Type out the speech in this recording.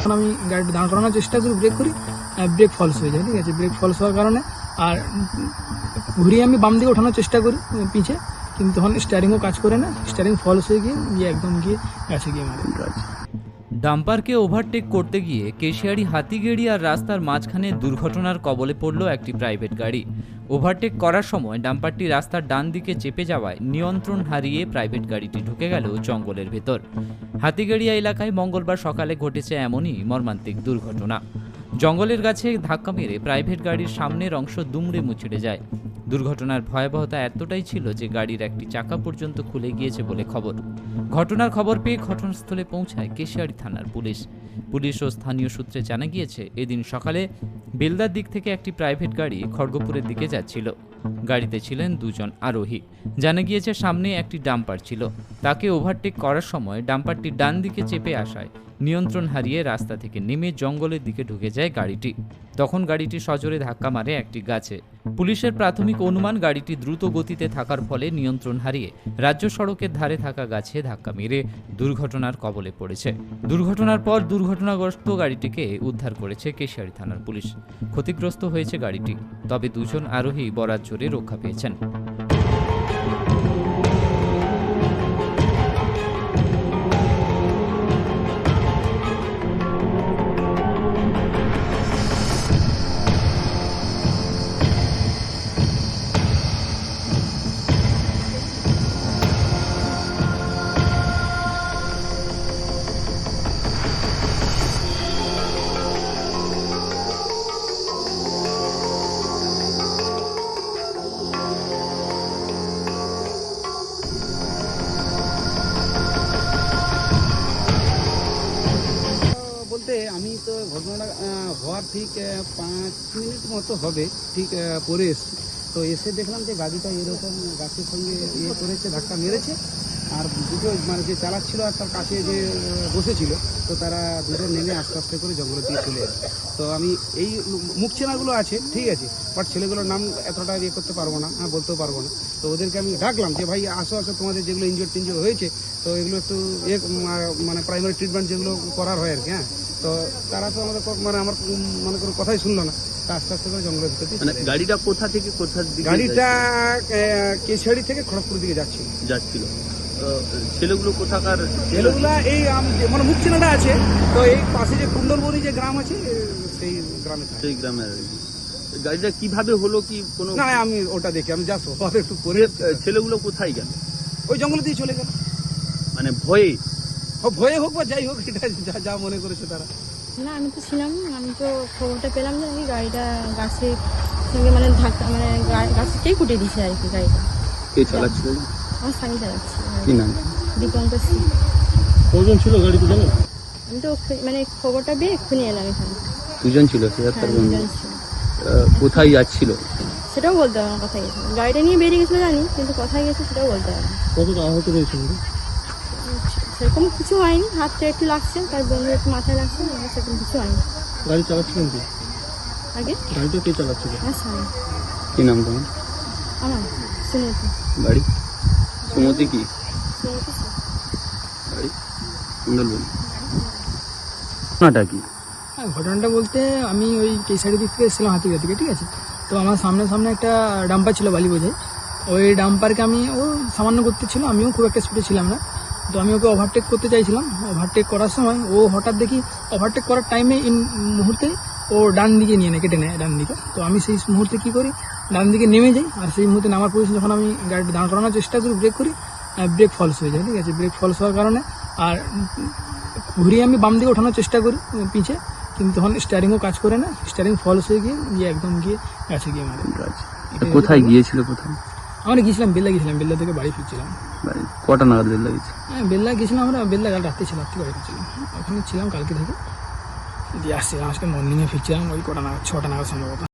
যখন আমি গাড়িটা দাঁড় করানোর চেষ্টা করি ব্রেক করি ব্রেক ফলস হয়ে যায়, ঠিক আছে? ব্রেক ফলস হওয়ার কারণে, আর ঘুরিয়ে আমি বাম দিকে ওঠানোর চেষ্টা করি পিছিয়ে পিছে, কিন্তু তখন স্টারিংও কাজ করে না স্টারিং ফলস হয়ে গিয়ে গিয়ে একদম গিয়ে গাছে গিয়ে মারে। ডাম্পারকে ওভারটেক করতে গিয়ে কেশিয়ারি হাতিগেড়ি আর রাস্তার মাঝখানে দুর্ঘটনার কবলে পড়ল একটি প্রাইভেট গাড়ি। ওভারটেক করার সময় ডাম্পারটি রাস্তার ডান দিকে চেপে যাওয়ায় নিয়ন্ত্রণ হারিয়ে প্রাইভেট গাড়িটি ঢুকে গেল জঙ্গলের ভেতর। হাতিগেড়িয়া এলাকায় মঙ্গলবার সকালে ঘটেছে এমনই মর্মান্তিক দুর্ঘটনা। জঙ্গলের গাছে ধাক্কা মেরে প্রাইভেট গাড়ির সামনের অংশ দুমড়ে মুচড়ে যায়। দুর্ঘটনার ভয়াবহতা এতটাই ছিল যে গাড়ির একটি চাকা পর্যন্ত খুলে গিয়েছে বলে খবর। ঘটনার খবর পেয়ে ঘটনাস্থলে পৌঁছায় কেশিয়ারি থানার পুলিশ। পুলিশ ও স্থানীয় সূত্রে জানা গিয়েছে, এদিন সকালে বেলদার দিক থেকে একটি প্রাইভেট গাড়ি খড়গপুরের দিকে যাচ্ছিল। গাড়িতে ছিলেন দুজন আরোহী। জানা গিয়েছে, সামনে একটি ডাম্পার ছিল। তাকে ওভারটেক করার সময় ডাম্পারটি ডান দিকে চেপে আসায় নিয়ন্ত্রণ হারিয়ে রাস্তা থেকে নেমে জঙ্গলের দিকে ঢুকে যায় গাড়িটি। তখন গাড়িটি সজোরে ধাক্কা মারে একটি গাছে। পুলিশের প্রাথমিক অনুমান, গাড়িটি দ্রুত গতিতে থাকার ফলে নিয়ন্ত্রণ হারিয়ে রাজ্য সড়কের ধারে থাকা গাছে ধাক্কা মেরে দুর্ঘটনার কবলে পড়েছে। দুর্ঘটনার পর দুর্ঘটনাগ্রস্ত গাড়িটিকে উদ্ধার করেছে কেশিয়ারি থানার পুলিশ। ক্ষতিগ্রস্ত হয়েছে গাড়িটি। তবে দুজন আরোহী বরাত रक्षा पेन् তো ঘটনাটা হওয়ার ঠিক পাঁচ মিনিট মতো হবে, ঠিক পরে এসছি। তো এসে দেখলাম যে গাড়িটা এরকম গাছের সঙ্গে ইয়ে করেছে, ধাক্কা মেরেছে। আর দুটো মানে যে চালাচ্ছিল আর তার কাছে যে বসেছিল, তো তারা দুজন নেমে আস্তে আস্তে করে জঙ্গলের দিয়ে চলে যায় তো আমি এই মুখ চেনাগুলো আছে, ঠিক আছে, বাট ছেলেগুলোর নাম এতটা ইয়ে করতে পারব না হ্যাঁ বলতেও পারব না। তো ওদেরকে আমি ডাকলাম যে, ভাই, আসো আসো, তোমাদের যেগুলো ইনজোর টিনজোর হয়েছে, তো এগুলো একটু ইয়ে মানে প্রাইমারি ট্রিটমেন্ট যেগুলো করার হয় আর কি হ্যাঁ। তো তারা তো আমাদের মানে আমার মানে কোনো কথাই শুনলো না। আস্তে আস্তে করে জঙ্গলের ভিতরে মানে গাড়িটা কোথা থেকে দিকে গাড়িটা কেশাড়ি থেকে খড়গপুর দিকে যাচ্ছিল। যাচ্ছিল। ছেলেগুলো কোথাকার ছিল? ছেলেগুলা এই যে- মানে মুখচেনাটা আছে তো এই পাশে যে কুণ্ডলবনি যে গ্রাম আছে সেই গ্রামে সেই গ্রামের। গাড়িটা কীভাবে হলো কি কোনো না আমি ওটা দেখি আমি যাচ্ছি একটু পরে ছেলেগুলো কোথায় গেল? ওই জঙ্গলে দিয়ে চলে গেল। মানে ভয়ে? ভয়ে হোক বা যাই হোক এটা যা যা মনে করেছে তারা। না আমি তো ছিলাম আমি তো খবরটা পেলাম যে নাকি গাড়িটা গাছের সঙ্গে মানে ধাক্কা মানে গাছটাই কুটে দিছে আর কি গাড়িটা। কে চালাচ্ছিল? আমার স্বামী চালাচ্ছি কি নাম? দীপঙ্কর সিং। কজন ছিল গাড়িতে জানো? আমি তো মানে খবরটা পেয়ে এক্ষুনি এলাম এখানে। দুজন ছিল সে হ্যাঁ দুজন ছিল। কোথায় যাচ্ছিল? সেটাও বলতে পারব না কোথায় গেছে গাড়িটা নিয়ে বেরিয়ে গেছিল জানি কিন্তু কোথায় গেছে সেটাও বলতে পারব না। কতটা আহত হয়েছিল সেরকম কিছু হয়নি হাতটা একটু লাগছে তার বন্ধুর একটু মাথায় লাগছে সেরকম কিছু হয়নি। গাড়ি চালাচ্ছিলেন কি? আগে? গাড়িটা কে চালাচ্ছিল? আমার স্বামী কি নাম তোমার? আমার শুনেছি বাড়ি? সুমতি কি? বাড়ি? সুন্দরবন ঘটনাটা কি? হ্যাঁ ঘটনাটা বলতে আমি ওই কেশারি দিক থেকে এসেছিলাম হাতিগা থেকে ঠিক আছে? তো আমার সামনে সামনে একটা ডাম্পার ছিল বালি বোঝাই। ওই ডাম্পারকে আমি ও সামান্য করতে ছিল আমিও খুব একটা স্পিডে ছিলাম না। তো আমি ওকে ওভারটেক করতে চাইছিলাম। ওভারটেক করার সময় ও হঠাৎ দেখি ওভারটেক করার টাইমে ইন মুহূর্তে ও ডান দিকে নিয়ে নেয় কেটে নেয় ডান দিকে। তো আমি সেই মুহূর্তে কি করি ডান দিকে নেমে যাই আর সেই মুহূর্তে নামার পজিশন যখন আমি গাড়িটা দাঁড় করানোর চেষ্টা করি ব্রেক করি ব্রেক ফলস হয়ে যায় ঠিক আছে? ব্রেক ফলস হওয়ার কারণে আর ঘুরিয়ে আমি বাম দিকে ওঠানোর চেষ্টা করি উম, পিছে। কিন্তু তখন স্টারিংও কাজ করে না স্টারিং ফলস হয়ে গিয়ে গিয়ে একদম গিয়ে গাছে গিয়ে মারে। কোথায় গিয়েছিল কোথায়? আমরা গিয়েছিলাম বেল্লা গেছিলাম বেল্লা থেকে বাড়ি ফিরছিলাম। কটা নাগাদ বিল্লা গেছি হ্যাঁ বেল্লা গেছিলাম আমরা বেল্লা কাল রাত্রে ছিলাম রাত্রে বাড়ি ফিরছিলাম। ওখানে ছিলাম কালকে থেকে। দিয়ে আসছিলাম আজকে মর্নিংয়ে ফিরছিলাম ওই কটা নাগাদ ছটা নাগাদ সম্ভবত।